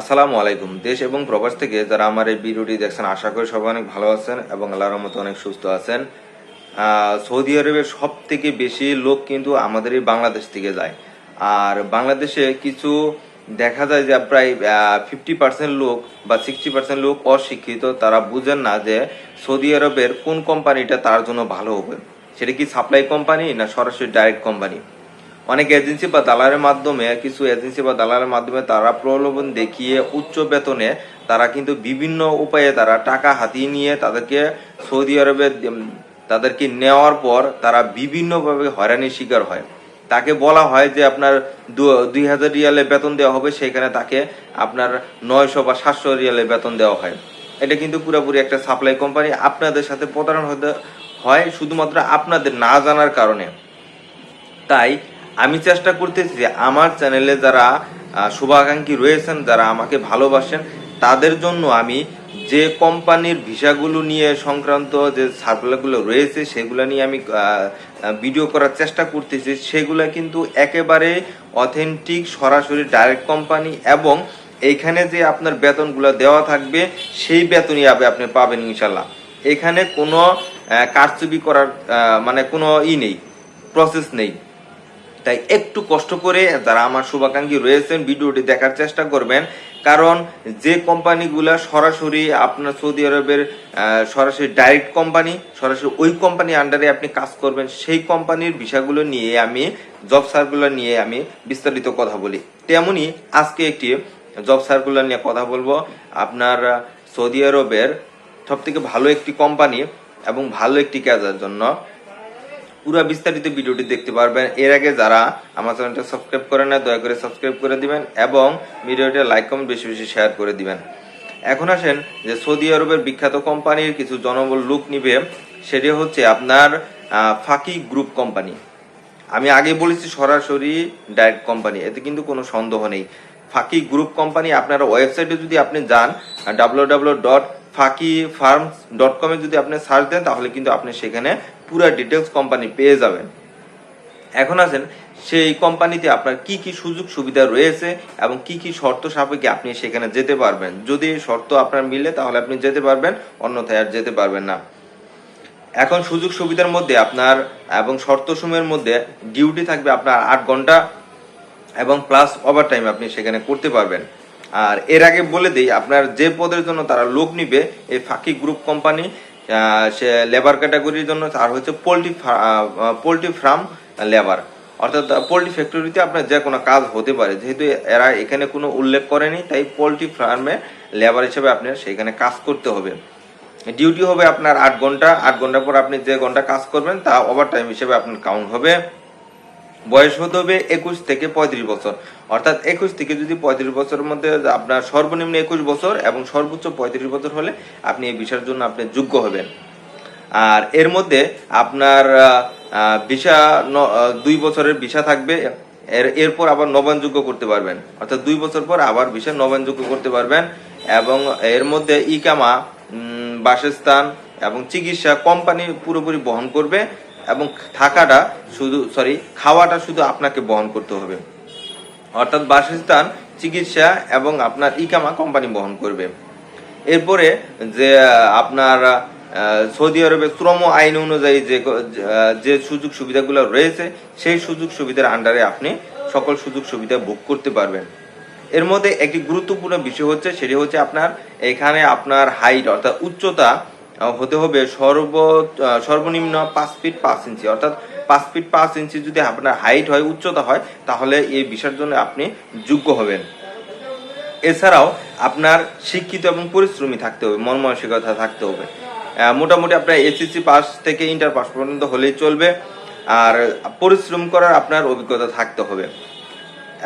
আসসালামু আলাইকুম। দেশ এবং প্রবাস থেকে যারা আমার এই ভিডিওটি দেখছেন, আশা করি সবাই অনেক ভালো আছেন এবং আল্লাহর মতো অনেক সুস্থ আছেন। সৌদি আরবের সব থেকে বেশি লোক কিন্তু আমাদের এই বাংলাদেশ থেকে যায়। আর বাংলাদেশে কিছু দেখা যায় যে প্রায় ফিফটি পার্সেন্ট লোক বা সিক্সটি পার্সেন্ট লোক অশিক্ষিত, তারা বুঝেন না যে সৌদি আরবের কোন কোম্পানিটা তার জন্য ভালো হবে। সেটা কি সাপ্লাই কোম্পানি না সরাসরি ডাইরেক্ট কোম্পানি অনেক এজেন্সি বা দালালের মাধ্যমে, কিছু এজেন্সি বা দালালের মাধ্যমে তারা প্রলোভন দেখিয়ে, উচ্চ বেতনে তারা কিন্তু বিভিন্ন উপায়ে তারা টাকা হাতিয়ে নিয়ে তাদেরকে সৌদি আরবে তাদেরকে নেওয়ার পর তারা বিভিন্নভাবে হয়রানির শিকার হয়। তাকে বলা হয় যে আপনার দুই হাজার রিয়ালে বেতন দেওয়া হবে, সেখানে তাকে আপনার নয়শো বা সাতশো রিয়ালে বেতন দেওয়া হয়। এটা কিন্তু পুরোপুরি একটা সাপ্লাই কোম্পানি আপনাদের সাথে প্রতারণা হতে হয়, শুধুমাত্র আপনাদের না জানার কারণে। তাই আমি চেষ্টা করতেছি যে আমার চ্যানেলে যারা শুভাকাঙ্ক্ষী রয়েছেন, যারা আমাকে ভালোবাসেন, তাদের জন্য আমি যে কোম্পানির ভিসাগুলো নিয়ে সংক্রান্ত যে সার্কুলারগুলো রয়েছে, সেগুলো নিয়ে আমি ভিডিও করার চেষ্টা করতেছি। সেগুলো কিন্তু একেবারে অথেন্টিক, সরাসরি ডাইরেক্ট কোম্পানি এবং এইখানে যে আপনার বেতনগুলো দেওয়া থাকবে, সেই বেতনই আপনি পাবেন ইনশাল্লাহ। এখানে কোনো কারচুপি করার মানে কোনো ই নেই, প্রসেস নেই। তাই একটু কষ্ট করে যারা আমার শুভাকাঙ্ক্ষী রয়েছেন ভিডিওটি দেখার চেষ্টা করবেন। কারণ যে কোম্পানিগুলা সরাসরি আপনার সৌদি আরবের সরাসরি ডাইরেক্ট কোম্পানি, সরাসরি ওই কোম্পানি আন্ডারে আপনি কাজ করবেন, সেই কোম্পানির বিষয়গুলো নিয়ে আমি জব সার্কুলার নিয়ে আমি বিস্তারিত কথা বলি। তেমনি আজকে একটি জব সার্কুলার নিয়ে কথা বলব। আপনার সৌদি আরবের সব থেকে ভালো একটি কোম্পানি এবং ভালো একটি কাজের জন্য। পুরো বিস্তারিত ভিডিওটি দেখতে পারবেন। এর আগে যারা আমার চ্যানেলটা সাবস্ক্রাইব করেন না দয়া করে সাবস্ক্রাইব করে দিবেন এবং ভিডিওটা লাইক কমেন্ট বেশি বেশি শেয়ার করে দিবেন। এখন আসেন যে সৌদি আরবের বিখ্যাত কোম্পানির কিছু জনবল লুক নিবে, সেটি হচ্ছে আপনার ফাঁকি গ্রুপ কোম্পানি। আমি আগে বলেছি সরাসরি ডাইরেক্ট কোম্পানি, এতে কিন্তু কোনো সন্দেহ নেই। ফাঁকি গ্রুপ কোম্পানি, আপনার ওয়েবসাইটে যদি আপনি যান ডাব্লিউ ডট ফাঁকি ফার্মস ডট কমে যদি আপনি সার্চ দেন, তাহলে কিন্তু আপনি সেখানে পুরো ডিটেলস কোম্পানি পেয়ে যাবেন। এখন আছেন সেই কোম্পানিতে আপনার কি কি সুযোগ সুবিধা রয়েছে এবং কি কি শর্ত সাপেক্ষে আপনি সেখানে যেতে পারবেন। যদি শর্ত আপনার মিলে, তাহলে আপনি যেতে পারবেন, অন্যথায় আর যেতে পারবেন না। এখন সুযোগ সুবিধার মধ্যে আপনার এবং শর্ত সময়ের মধ্যে ডিউটি থাকবে আপনার আট ঘণ্টা এবং প্লাস ওভার টাইম আপনি সেখানে করতে পারবেন। আর এর আগে বলে দিই, আপনার যে পদের জন্য তারা লোক নিবে, এই ফাঁকি গ্রুপ কোম্পানি সে লেবার ক্যাটাগরির জন্য, আর হচ্ছে পোলট্রি পোলট্রি ফার্ম লেবার অর্থাৎ পোলট্রি ফ্যাক্টরিতে আপনার যে কোনো কাজ হতে পারে। যেহেতু এরা এখানে কোনো উল্লেখ করেনি, তাই পোলট্রি ফার্মে লেবার হিসেবে আপনার সেইখানে কাজ করতে হবে। ডিউটি হবে আপনার আট ঘণ্টা। আট ঘণ্টার পর আপনি যে ঘণ্টা কাজ করবেন, তা ওভার টাইম হিসেবে আপনার কাউন্ট হবে। বয়স হতে হবে একুশ থেকে পঁয়ত্রিশ বছর। অর্থাৎ একুশ থেকে যদি পঁয়ত্রিশ বছরের মধ্যে আপনার সর্বনিম্ন একুশ বছর এবং সর্বোচ্চ পঁয়ত্রিশ বছর হলে আপনি এই বিষয়ের জন্য আপনি যোগ্য হবেন। আর এর মধ্যে আপনার ভিসা দুই বছরের ভিসা থাকবে। এর, এরপর আবার নবায়নযোগ্য করতে পারবেন। অর্থাৎ দুই বছর পর আবার ভিসা নবায়নযোগ্য করতে পারবেন এবং এর মধ্যে ইকামা বাসস্থান এবং চিকিৎসা কোম্পানি পুরোপুরি বহন করবে। এবং থাকাটা শুধু সরি খাওয়াটা শুধু আপনাকে বহন করতে হবে। অর্থাৎ বাসস্থান, চিকিৎসা এবং আপনার ইকামা কোম্পানি বহন করবে। এরপরে যে আপনার সৌদি আরবের শ্রম আইন অনুযায়ী যে যে সুযোগ সুবিধাগুলো রয়েছে, সেই সুযোগ সুবিধার আন্ডারে আপনি সকল সুযোগ সুবিধা ভোগ করতে পারবেন। এর মধ্যে একটি গুরুত্বপূর্ণ বিষয় হচ্ছে, সেটি হচ্ছে আপনার, এখানে আপনার হাইট অর্থাৎ উচ্চতা হতে হবে সর্ব সর্বনিম্ন পাঁচ ফিট পাঁচ ইঞ্চি অর্থাৎ পাঁচ ফিট পাঁচ ইঞ্চি যদি আপনার হাইট হয়, উচ্চতা হয়, তাহলে এই বিষয়ের জন্য আপনি যোগ্য হবেন। এছাড়াও আপনার শিক্ষিত এবং পরিশ্রমী থাকতে হবে, মন মানসিকতা থাকতে হবে। মোটামুটি আপনার এসএসসি পাস থেকে ইন্টার পাস পর্যন্ত হলেই চলবে, আর পরিশ্রম করার আপনার অভিজ্ঞতা থাকতে হবে।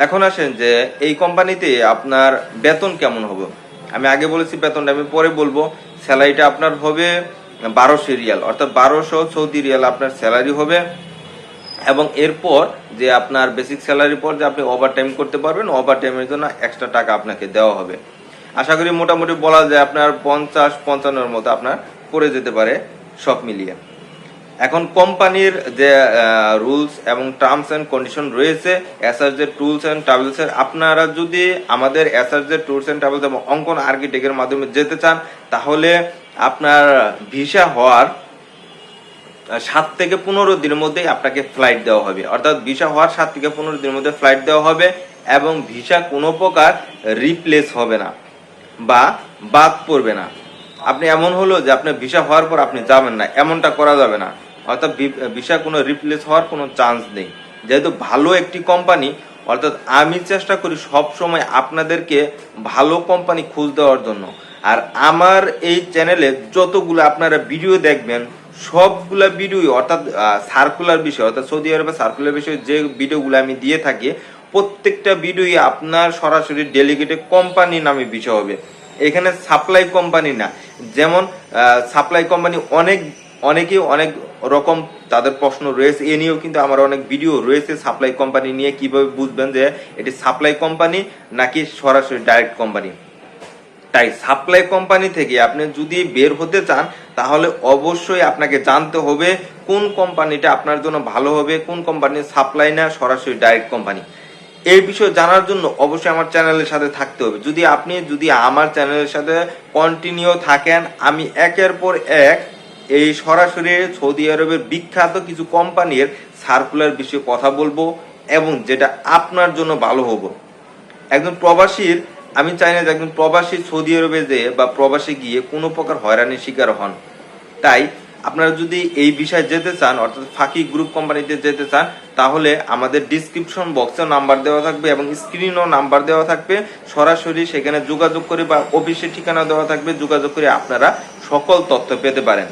এখন আসেন যে এই কোম্পানিতে আপনার বেতন কেমন হবে? আমি আগে বলেছি বেতনটা, আমি পরে বলব। স্যালারিটা আপনার হবে বারোশো রিয়াল, অর্থাৎ বারোশো সৌদি রিয়াল আপনার স্যালারি হবে। এবং এরপর যে আপনার বেসিক স্যালারি পর যে আপনি ওভার টাইম করতে পারবেন ওভার টাইমের জন্য এক্সট্রা টাকা আপনাকে দেওয়া হবে। আশা করি মোটামুটি বলা যায় আপনার পঞ্চাশ পঞ্চান্নর মতো আপনার পড়ে যেতে পারে সব মিলিয়ে। এখন কোম্পানির যে রুলস এবং টার্মস অ্যান্ড কন্ডিশন রয়েছে এসআর যে টুলস অ্যান্ড ট্রাভেলসের আপনারা যদি আমাদের এসআর যে টুলস অ্যান্ড ট্রাভেলস এবং অঙ্কন আর্কিটেক্টের মাধ্যমে যেতে চান, তাহলে আপনার ভিসা হওয়ার সাত থেকে পনেরো দিনের মধ্যেই আপনাকে ফ্লাইট দেওয়া হবে। অর্থাৎ ভিসা হওয়ার সাত থেকে পনেরো দিনের মধ্যে ফ্লাইট দেওয়া হবে এবং ভিসা কোনো প্রকার রিপ্লেস হবে না বা বাদ পড়বে না। আপনি এমন হলো যে আপনার ভিসা হওয়ার পর আপনি যাবেন না, এমনটা করা যাবে না। অর্থাৎ ভিসা কোনো রিপ্লেস হওয়ার কোনো চান্স নেই। যেহেতু ভালো একটি কোম্পানি অর্থাৎ আমি চেষ্টা করি সব সময় আপনাদেরকে ভালো কোম্পানি খোঁজ দেওয়ার জন্য। আর আমার এই চ্যানেলে যতগুলো আপনারা ভিডিও দেখবেন, সবগুলা ভিডিও অর্থাৎ সার্কুলার বিষয়, অর্থাৎ সৌদি আরবে সার্কুলার বিষয়ে যে ভিডিওগুলো আমি দিয়ে থাকি, প্রত্যেকটা ভিডিওই আপনার সরাসরি ডেলিগেটেড কোম্পানি নামে বিষয় হবে। এখানে সাপ্লাই কোম্পানি না। যেমন সাপ্লাই কোম্পানি অনেক অনেকেই অনেক রকম তাদের প্রশ্ন রয়েছে। এ নিয়েও কিন্তু আমার অনেক ভিডিও রয়েছে সাপ্লাই কোম্পানি নিয়ে। কীভাবে বুঝবেন যে এটি সাপ্লাই কোম্পানি নাকি সরাসরি ডাইরেক্ট কোম্পানি তাই সাপ্লাই কোম্পানি থেকে আপনি যদি বের হতে চান, তাহলে অবশ্যই আপনাকে জানতে হবে কোন কোম্পানিটা আপনার জন্য ভালো হবে, কোন কোম্পানির সাপ্লাই না সরাসরি ডাইরেক্ট কোম্পানি এই বিষয়ে জানার জন্য অবশ্যই আমার চ্যানেলের সাথে থাকতে হবে। যদি আপনি, যদি আমার চ্যানেলের সাথে কন্টিনিউ থাকেন, আমি একের পর এক এই সরাসরি সৌদি আরবের বিখ্যাত কিছু কোম্পানির সার্কুলার বিষয়ে কথা বলব এবং যেটা আপনার জন্য ভালো হব। একজন প্রবাসীর, আমি চাই না যে একজন প্রবাসী সৌদি আরবে যেয়ে বা প্রবাসী গিয়ে কোনো প্রকার হয়রানির শিকার হন। তাই আপনারা যদি এই বিষয়ে যেতে চান, অর্থাৎ ফাঁকি গ্রুপ কোম্পানিতে যেতে চান, তাহলে আমাদের ডিসক্রিপশন বক্সেও নাম্বার দেওয়া থাকবে এবং স্ক্রিনও নাম্বার দেওয়া থাকবে। সরাসরি সেখানে যোগাযোগ করে বা অফিসের ঠিকানা দেওয়া থাকবে। যোগাযোগ করে আপনারা সকল তথ্য পেতে পারেন।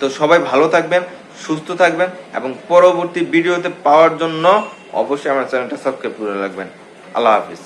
তো সবাই ভালো থাকবেন, সুস্থ থাকবেন এবং পরবর্তী ভিডিওতে পাওয়ার জন্য অবশ্যই আমার চ্যানেলটা সাবস্ক্রাইব করে রাখবেন। আল্লাহ হাফিজ।